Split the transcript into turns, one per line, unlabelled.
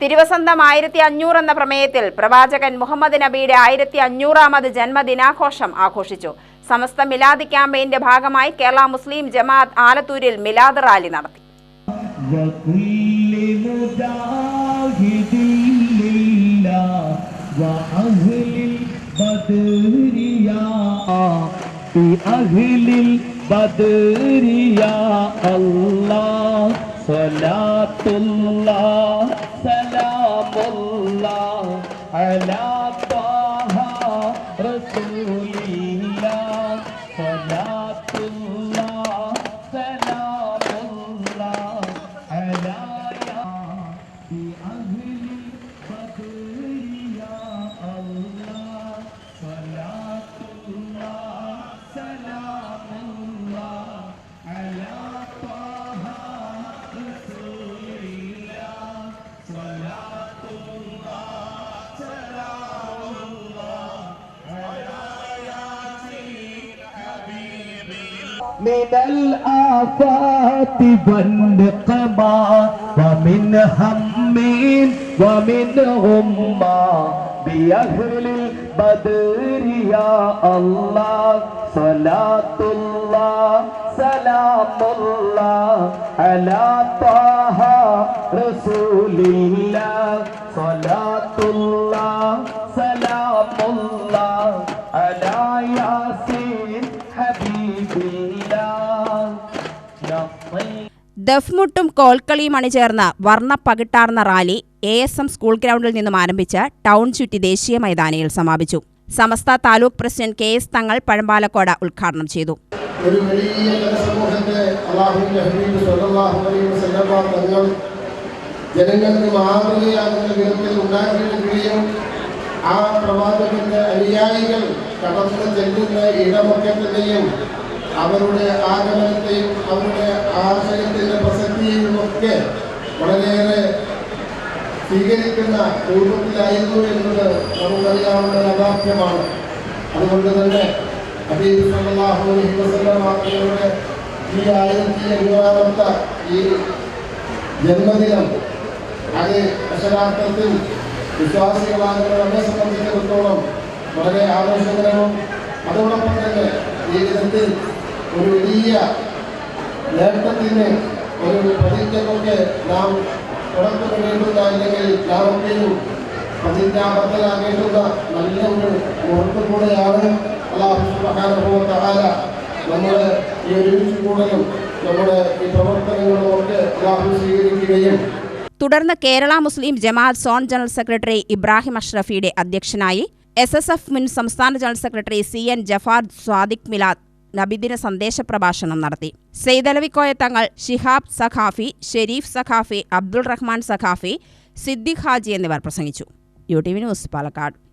തിരുവസന്തം ആയിരത്തി അഞ്ഞൂറ് എന്ന പ്രമേയത്തിൽ പ്രവാചകൻ മുഹമ്മദ് നബിയുടെ ആയിരത്തി അഞ്ഞൂറാമത് ജന്മദിനാഘോഷം ആഘോഷിച്ചു. സമസ്ത മിലാദ് ക്യാമ്പയിന്റെ ഭാഗമായി കേരള മുസ്ലിം ജമാഅത്ത് ആലത്തൂരിൽ മിലാദ് റാലി നടത്തി
അല്ലാ اللہ علا طاہا رسول اللہ. صلاة اللہ سلام اللہ. علا یا من الآفات والنقمة ومن هم ومن غمة بأهل البدر يا الله صلاة الله سلام الله على طه رسول الله صلاة الله
ദഫ്മുട്ടും കോൽക്കളിയും അണിചേർന്ന് വർണ പകിട്ടാർന്ന rally A S M school ഗ്രൗണ്ടിൽ നിന്നും ആരംഭിച്ച് ടൗൺ ചുറ്റി ദേശീയ മൈതാനിയിൽ സമാപിച്ചു. Samastha taluk president K S Thangal Pazhampalacode ഉദ്ഘാടനം ചെയ്തു.
ഒരു വലിയ അലൈഹി വസല്ലം ജനങ്ങൾക്ക് മാതൃകയാകുന്ന ആ പ്രവാചകന്റെ അവരുടെ ആഗമനത്തെയും അവരുടെ പ്രസക്തിയെയും ഒക്കെ വളരെയേറെ സ്വീകരിക്കുന്ന കുടുംബത്തിലായിരുന്നു എന്നത് നമുക്കറിയാവുന്ന യാഥാർത്ഥ്യമാണ്. അതുകൊണ്ട് തന്നെ ഹബീബ് ഈ ആയിരത്തി എഴുപതാമത്തെ ഈ ജന്മദിനം അത് അക്ഷരാർത്ഥത്തിൽ വിശ്വാസികളാകുന്ന നമ്മെ സംബന്ധിച്ചിടത്തോളം വളരെ ആവേശകരവും അതോടൊപ്പം തന്നെ ജീവിതത്തിൽ ഒരു വലിയ നേട്ടത്തിന് ഒരു നാം തുടക്കമിടേണ്ടുന്ന അല്ലെങ്കിൽ നാം ഒക്കെയും പ്രതിജ്ഞാബദ്ധരാകേണ്ടുന്ന നല്ല ഒരു മുഹൂർത്തം കൂടെയാണ് അള്ളാഹു സുബ്ഹാനഹു തആല നമ്മുടെ ഈ ഒരുമിച്ച് കൂടലും നമ്മുടെ ഈ പ്രവർത്തനങ്ങളും ഒക്കെ സ്വീകരിക്കുകയും
തുടർന്ന് Kerala Muslim Jamaath zone general secretary Ibrahim അഷ്റഫിയുടെ അധ്യക്ഷനായി എസ് എസ് എഫ് മുൻ സംസ്ഥാന general secretary C N Jafar Sadiq Milad നബിദിന സന്ദേശ പ്രഭാഷണം നടത്തി. സെയ്തലവിക്കോയ തങ്ങൾ ഷിഹാബ് സഖാഫി ഷെരീഫ് സഖാഫി അബ്ദുൾ റഹ്മാൻ സഖാഫി സിദ്ദിഖ് ഹാജി എന്നിവർ പ്രസംഗിച്ചു. U T V news Palakkad.